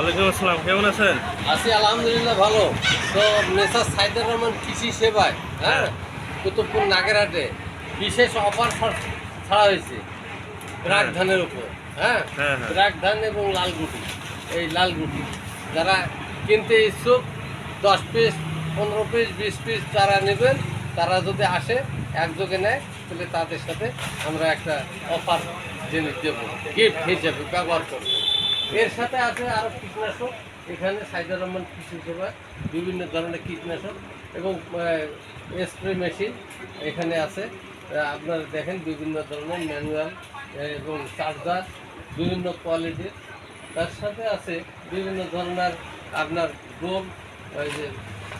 ওয়ালাইকুম আসসালাম কেমন আছেন? আছি আলহামদুলিল্লাহ ভালো। তো মেসার সাইদুর রহমান কৃষি সেবায় হ্যাঁ? কুতুবপুর নাগেরহাটে বিশেষ অফার ছাড়া হয়েছে। ব্রাক হ্যাঁ। ধানের উপর হ্যাঁ? হ্যাঁ, হ্যাঁ। ব্রাক ধান এবং লাল গুটি এই লাল গুটি। যারা কিনতে ইচ্ছুক দশ পিস পনেরো পিস বিশ পিস যারা নেবেন তারা যদি আসে একযোগে নেয় তাহলে তাদের সাথে আমরা একটা অফার জিনিস দেবো গিফট হিসেবে ব্যবহার করব। এর সাথে আছে আরও কীটনাশক। এখানে সাইদুর রহমান কৃষি সেবা, বিভিন্ন ধরনের কীটনাশক এবং স্প্রে মেশিন এখানে আছে। আপনারা দেখেন বিভিন্ন ধরনের ম্যানুয়াল এবং চার্জার বিভিন্ন কোয়ালিটির তার সাথে আছে বিভিন্ন ধরনের আপনার ডোম এই যে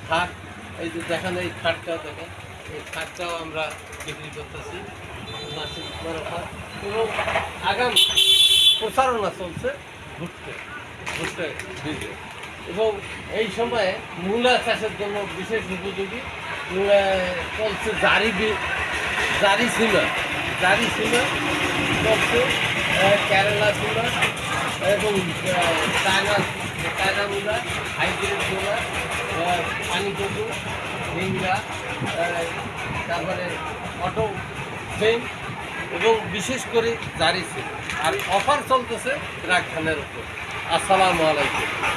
খাট, এই যে দেখেন এই খাটটাও দেখেন। এই খাটটাও আমরা বিক্রি করতেছি। এবং আগাম প্রচারণা চলছে। ঘুরতে ঘুরতে বীজে এবং এই সময়ে মূলা চাষের জন্য বিশেষ উপযোগী চলছে জারি জারি সিমা জারি সিমা চলছে কেরালা সিমা এবং চায়না চায়না মূলা হাইব্রিড মূলা আহ, পানি কচু ঝিঙ্গা তারপরে অটো সেম এবং বিশেষ করে জারি আর অফার চলতেছে রাগখানের উপর। আসসালামু আলাইকুম।